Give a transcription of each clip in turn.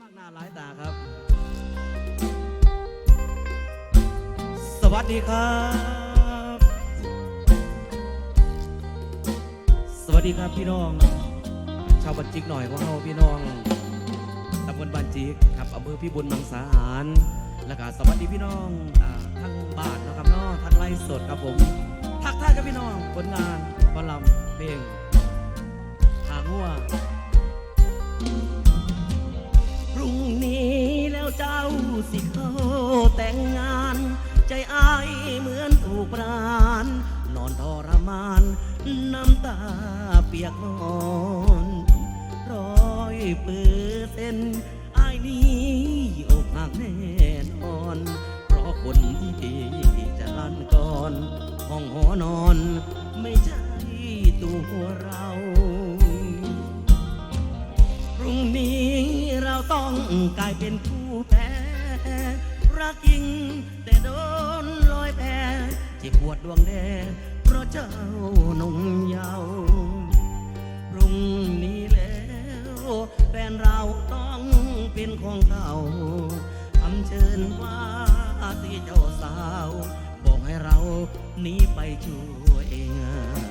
มากหน้าหลายตาครับ สวัสดีครับ สวัสดีครับพี่น้อง ชาวบันจิกหน่อยของเราพี่น้องตำบลบันจิกครับอำเภอพิบูลมังสาหาร แล้วก็สวัสดีพี่น้องอ่าทั้งบ้านนะครับเนาะทั้งไลฟ์สดครับผมทักทายกับพี่น้องผลงานบอลลำเพลงหางัว ยกนอนร้อยเปอร์เซ็นต์อายนี้อกหักแน่นอน เพราะคนที่จะลั่นก่อนห้องหอนอน ไม่ใช่ตัวเราพรุ่งนี้เราต้องกลายเป็นผู้แพ้รักจริงแต่โดนลอยแพ้เจ็บปวดดวงแดงเพราะเจ้านุ่มเยาว์ นี้แล้วแฟนเราต้องเป็นของเขาคำเชิญว่าที่เจ้าสาว บอกให้เรานีไปช่วยงาน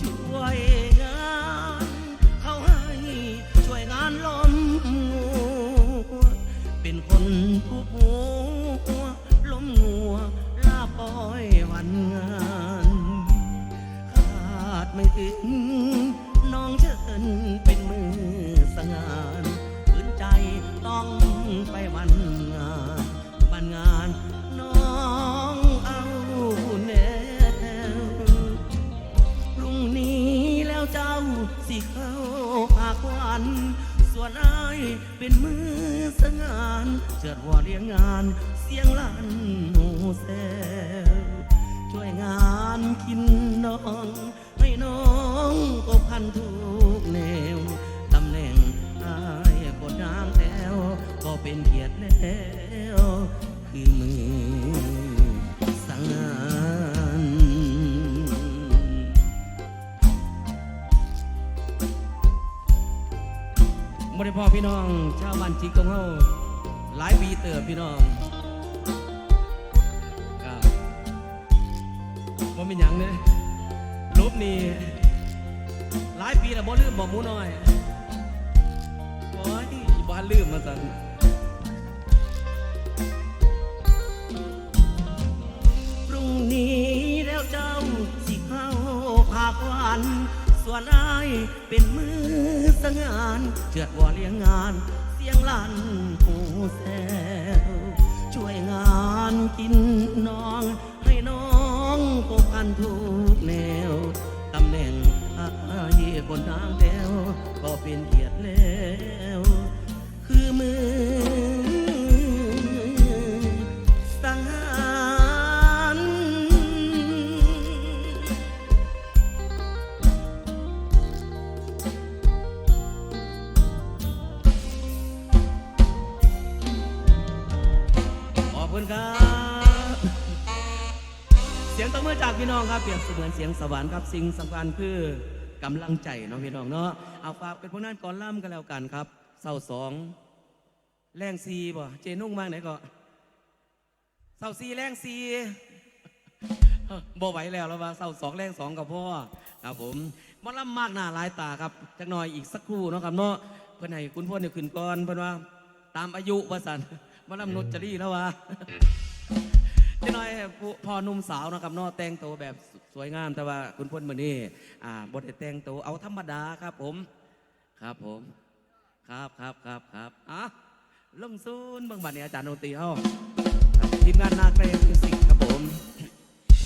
ช่วยงานเขาให้ช่วยงานล้มงัวเป็นคนผู้หั พี่น้องชาวบ้านจิกงเฮาหลายปีเติบพี่น้องครับว่าเป็นหยังเนี่ยลบนี่หลายปีแล้วบ่ลืมบอกหมูน้อยโอ้ยบ้านลืมมาสั่นพรุ่งนี้แล้วเจ้าสิเข้าภาควัน ส่วนอายเป็นมือสงานเจือดวอเลี้ยงงาน เสียงลั่นหูแซวช่วยงานกินน้อง ให้น้องพบกันทุกแนว ตำแหน่งอายบนทางแถวก็เป็นเกียรติแล้ว องครับเปรียบเสมือนเสียงสวรรค์ครับสิ่งสำคัญคือกำลังใจเนาะพี่น้องเนาะเอาฝากเป็นพวกนั้นก่อนล่ำกันแล้วกันครับเศร้าสองแรงซีบ่เจนุ่งมากไหนก็เศร้าซีแรงซีบ่ไหวแล้วแล้วว่าเศร้าสองแรงสองกับพ่อครับผมมาล่ำมากหน้าหลายตาครับจักหน่อยอีกสักครู่เนาะครับเนาะเพื่อนให้คุณพ่อเนี่ยขึ้นก่อนเพื่อนว่า ตามอายุว่าสันมาล่ำนุจรีแล้วว่า จักหน่อยผู้พ่อหนุ่มสาวนะครับเนาะแต่งตัวแบบสวยงามแต่ว่าคุณพ่นมือนี่อ่าบได้แต่งตัวเอาธรรมดาครับผม ครับผม ครับครับครับครับอะลงซูนย์บางบัดนี้อาจารย์ดนตรีเฮาครับทีมงานนาเกรมมิวสิกครับผม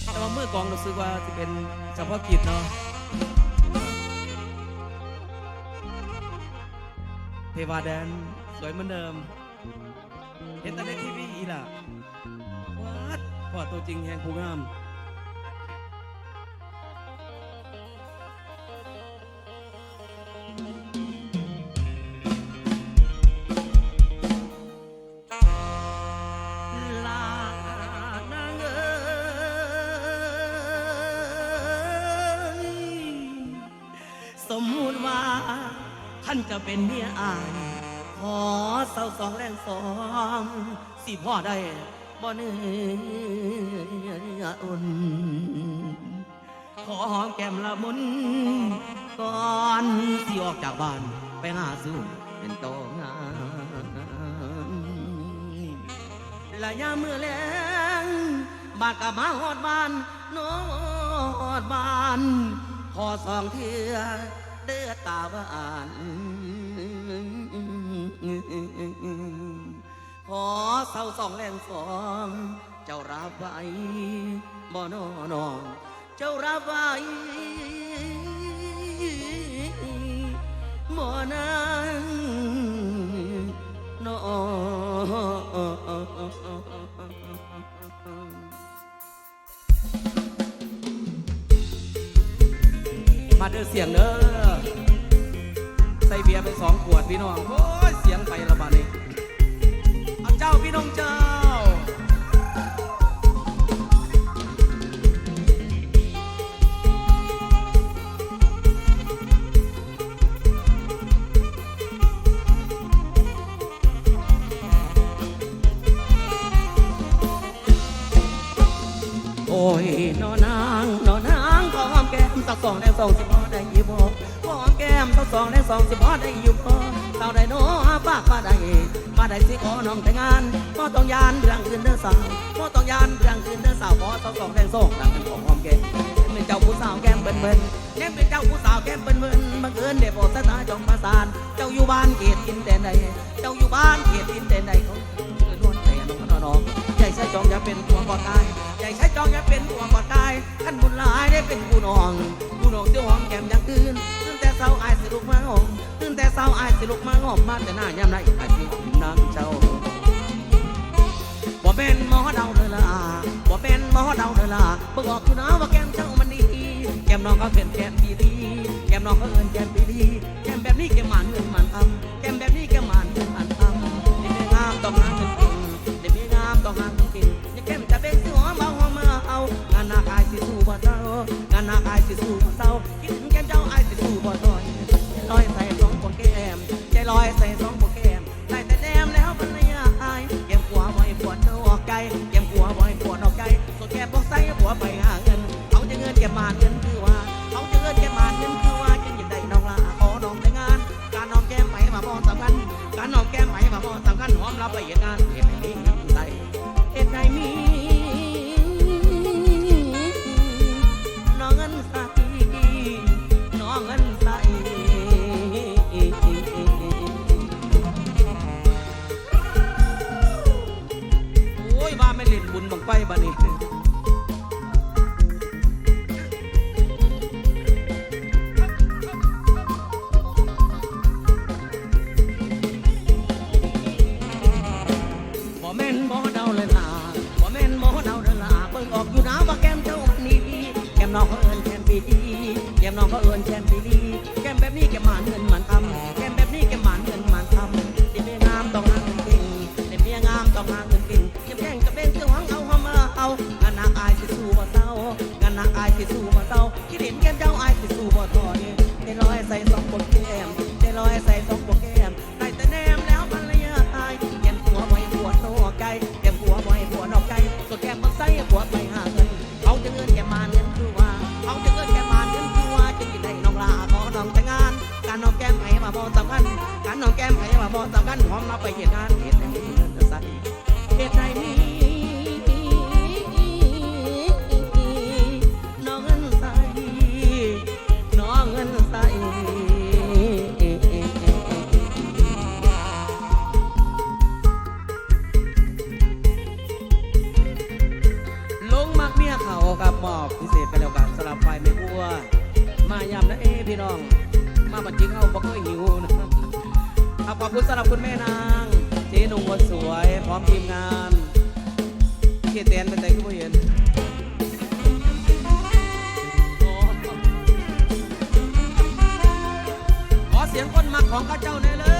แต่ว่าเมื่อกองรู้สึกว่าจะเป็นเฉพาะกิจเนาะเทวาแดนสวยเหมือนเดิมเห็นแต่ในทีวีอีล่ะ อตัวจริงแห่งผู้งามลานางเอยสมมุติว่าท่านจะเป็นเมียอายขอเศร้าสองแรงสองสิพ่อได้ บ่เนื้ออุ่นขอหอมแก้มละมุนก่อนที่ออกจากบ้านไปหาสู้เป็นโตงามและยามมือแลงบาดกับมาหอดบ้านโนอดบ้านขอสองเทือเดือตาบ้าน ขอเศร้าสองแรงสองเจ้ารับไว้บ่นอนองเจ้ารับไว้บ่นางนอมาเด้อเสียงเด้อใส่เบียร์ไปสองขวดพี่น้อง โอ้ย เสียงไประบาดนี้าพี่น้องเจ้า โอ้ยนอนางนอนางขอหอมแก้มสักสองแดงสองสิบพอได้ยู่บ่ขอหอมแก้มสักสองแดงสองสิบพอได้ยู่บ่ เต่าได้โน้ปากมาได้มาได้สิขอน้องแต่งงานบ่อต้องยานเรื่องคืนเด้อนสาวบ่อต้องยานเรื่องคืนเด้อนสาวขอสักสองแดงสองดังเป็นของหอมแก้มเป็นเจ้าผู้สาวแก้มเบิ่นเบิ่นแก้มเป็นเจ้าผู้สาวแก้มเบิ่นเบิ่นบังเอิญได้บอกสายตาจองประสานเจ้าอยู่บ้านเขตดินแดนใดเจ้าอยู่บ้านเขตดินแดนใดเขาเอิ้นวนแต่น้องน้องน้องใจใช้จองอย่าเป็นตัวก่อตายใจใช้จองอย่าเป็นตัวก่อตายขั้นบุญหลายได้เป็นผู้น้องผู้น้องเสียวหอมแก้มย่างตื่น ตื่นแต่เช้าอายสิลุกมาหอมตื่นแต่เช้าอายสิลุกมาหอมมาแต่หน้ายามไรอายสิหอมนางเจ้าบ่เป็นหมอเดาเลยล่ะบ่เป็นหมอเดาเลยล่ะบิ่งออกอยู่นะว่าแก้มเจ้ามันดีแก้มน้องเขาเป็นแก้มดีดีแก้มน้องเขาเอินแก้มดีดีแก้มแบบนี้แก้มหมันเงินหมันทำแก้มแบบนี้แก้มหมันเงินหมันทำนี่ไม่งามต้องหาเงินกินนี่ไม่งามต้องหาเงินกินนี่าแก้มจะเป็นสิหอมเอาหอมมาเอางานหนาอายสิสู้บ่เจ้างานหนาอายสิสู้บ่เจ้าคิดถึงแก้ม เจ้าไอายสิสู้บ่ถอยลอยใส่สองปวแก้มใจลอยใส่สองปวแก้มได้แต่แนมแล้วภรรยาอายแก้มกลัวบ่ให้ปวดอกไก่เก็บหัวบ่อยปวดออกไก่ส่วนแกบอกใส่หัวไปหาเงินเขาจะเงินเก็บมาเงินคือว่าเขาจะเงินเก็บมาเงินคือว่าจึงยินได้น้องลาขอน้องแต่งงาน การน้องแก้มไปมาบ่สำคัญการน้องแก้มไปมาบ่สำคัญหอมรับไปเหตุงานเหตุให้มีเงินใส่เหตุให้มี ล่น จริงเอาบ่เคยหิวนะเอาขอบคุณสำหรับคุณแม่นางเจ๊นุ่งคนสวยพร้อมทีมงานเกเตนเป็นใจขึ้นผู้เห็นขอเสียงคนมักของข้าเจ้าแน่เลย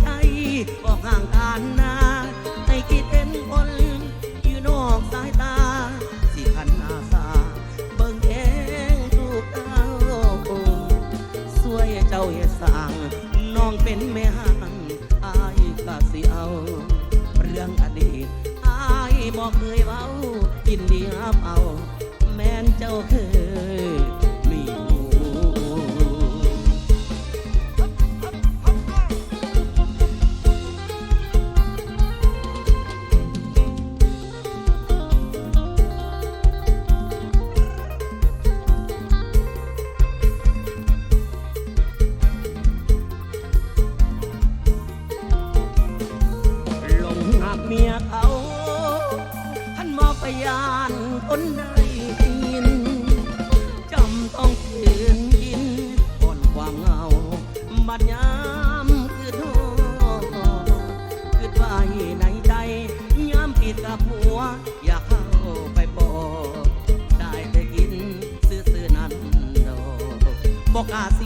ใจบอกห่างกันนาให้คิดเห็นคนอยู่นอกสายตา สิขันอาสา เบิ่งแองถูกเต้าสวยเจ้าเฮ็ดสร้างน้องเป็นแม่ห้างอายก็สิเอา เรื่องอดีตอายบอกเคยเว้ากินดีรับเอา แม่นเจ้าเคย บอกกล้าเสี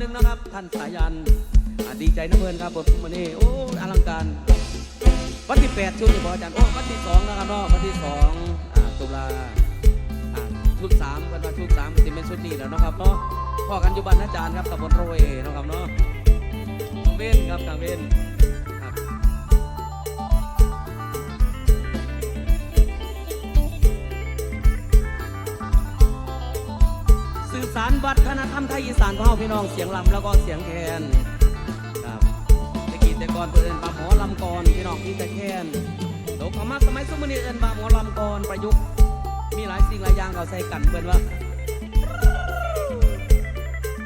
หนึ่งนะครับ ท่านสายันดีใจนะเพื่อนครับผมวันนี้โอ้อลังการ วันที่แปดชุดนี่บออาจารย์โอ้วันที่สองนะครับเนาะวันที่สองอ่าตุลาอ่าชุดสามกันว่าชุดสามมันจะเป็นชุดนี้แล้วนะครับเนาะพ่อกันอยู่บ้านอาจารย์ครับตำบลโรยเนะครับเนาะกางเว้นครับกางเว้นารวัฒนธรรมไทยอีสานของเราพี่น้องเสียงลำแล้วก็เสียงแคนครับตะกี้แต่ก่อนเพื่นเอนมาหมอลำก่อนพี่น้องที่ตะแคนโตเขามาสมัยสมัยนี้เอินมาหมอลำก่อนประยุกต์มีหลายสิ่งหลายอย่างเขาใส่กันเพื่อนว่า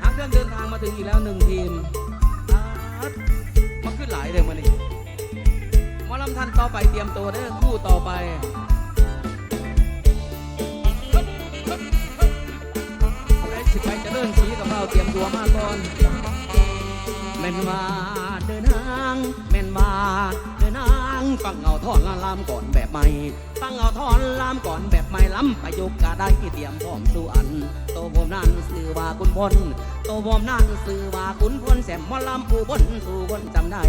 หาเครื่องเดินทางมาถึงอีกแล้วหนึ่งทีมมาขึ้นหลายเลยมันนี่หมอลำท่านต่อไปเตรียมตัวเด้อคู่ต่อไป เจะเดินสีกับเราเตรียมตัวมาก่อนแม่นว่าเดินนางแม่นว่าเดินนางฟังเอาทอนลามก่อนแบบใหม่ฟังเอาทอนลามก่อนแบบใหม่ล้ำประยุกต์กะได้เตรียมพร้อมสู่อัน โตผมนั่นสื่อว่าคุณพลโตผมนั่นสื่อว่าคุณพลแสมมอลำผู้บนสู่บนจำได้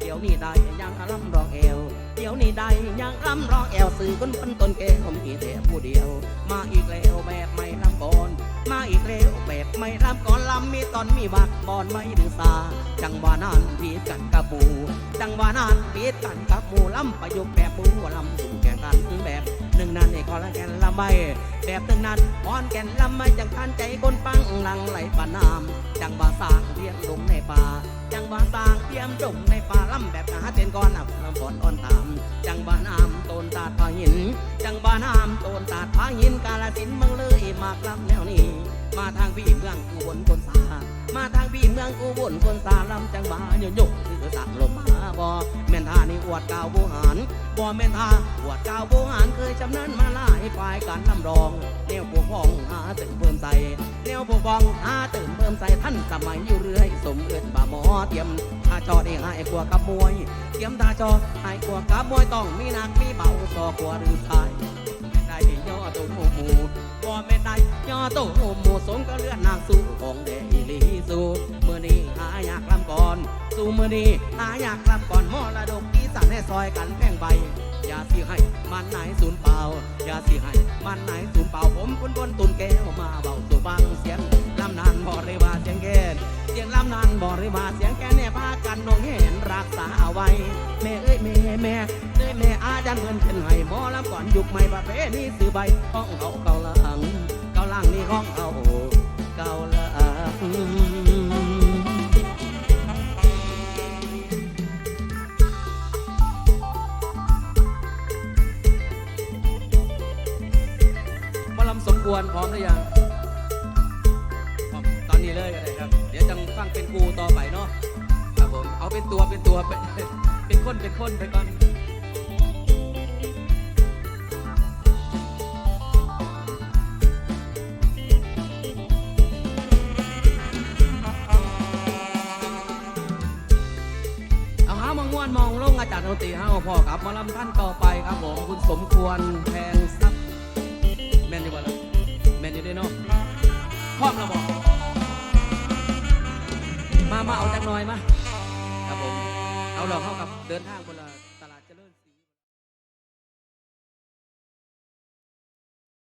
เดี๋ยวนี้ได้ยังลำรองเอวเดี๋ยวนี้ได้ยังลำรองแอวสื่อคุณพลต้นแก้วมีแต่ผู้เดียว มาอีกแล้วแบบไม่ลำบอน มาอีกเร็วแบบไม่รำก่อนลำมีตอนมีวักบอนไม่ดือสาจังหวะนั้นปีดกันกระปู จังหวะนั้นปีดกันกระปูลำประยุกต์แบบปูลำสู่แข่งกันแบบ หนึ่งนั้นเอกคอละแกนลำใบแบบหนึ่งนั้นอ่อนแก่นลำไม่จังทันใจคนปังหลังไหลปานน้ำจังหวะสางเพียงลงในป่าจังหวะสางเทียมดงในป่าลำแบบหาเต้นก้อนอับลำฝนอ่อนตาม จังหวะน้ำต้นตาดผาหิน จังหวะน้ำต้นตาดผาหินกาลสินเมืองเลยมากลำแนวนี้ มาทางพี่เมืองอุบลคนสามาทางพี่เมืองอุบลคนสาลำจังหวะโยโยกถือสักลมมา บ่แม่นท่านี่อวดกาวโบหารบ่แม่นท่าอวดกาวโบหารเคยจำเนินมาหลายฝ่ายการลำรองแนวปกครองหาเติมเพิ่มใส่แนวปกครองหาเติมเพิ่มใส่ท่านสมัยอยู่เรื่อยสมเอิดบ่าหมอเตรียมท่าจอได้หายกลัวกับมวย เตรียมท่าจอหายกลัวกับมวยต้องมีหนักมีเบาซอกลัวหรือตาย ได้ย่อตัวหมูหมูบ่แม่นได้ย่อตัวหมูหมูสงก็เลือดนางสู้ของเดลีสู้มือนี้หาอยากลำก่อน สู้มือนี้หาอยากลำก่อนมอระดกอีสานให้ซอยกันแพ่งใบอย่าสิให้มันไหนสูญเปล่า อย่าสิให้มันไหนสูญเปล่าผมคนบนตุนแก้วมาเบาสู่ฟังเสียงลำนานบ่ได้ว่าเสียงแก่เสียงลำนานบ่ได้ว่าเสียงแก่นเนี่ยพากันน้องเห็นรักษาเอาไว้แม่เอ้ยแม่แม่ แม่อาจารย์เพิ่นเป็นให้หมอลำก่อนยุคใหม่ประเพณีซื้อใบของเขาเกาลังเกาลังนี่ของเขาเกาลังหมอลำสมควรพร้อมหรือยังพร้อมตอนนี้เลยก็ได้ครับ เดี๋ยวจังฟังเป็นกูต่อไปเนาะครับผมเอาเป็นตัวเป็นตัวเป็นเป็นคนเป็นคนไปก่อน อาจารย์ดนตรีเฮาพ่อครับมาลำท่านต่อไปครับผมคุณสมควรแพงซับแม่นอยู่บ่ล่ะแม่นอยู่เด้เนาะพร้อมแล้วบ่มามาเอาจักหน่อยมาครับผมเอาหลอกเข้ากับเดินทางคนละ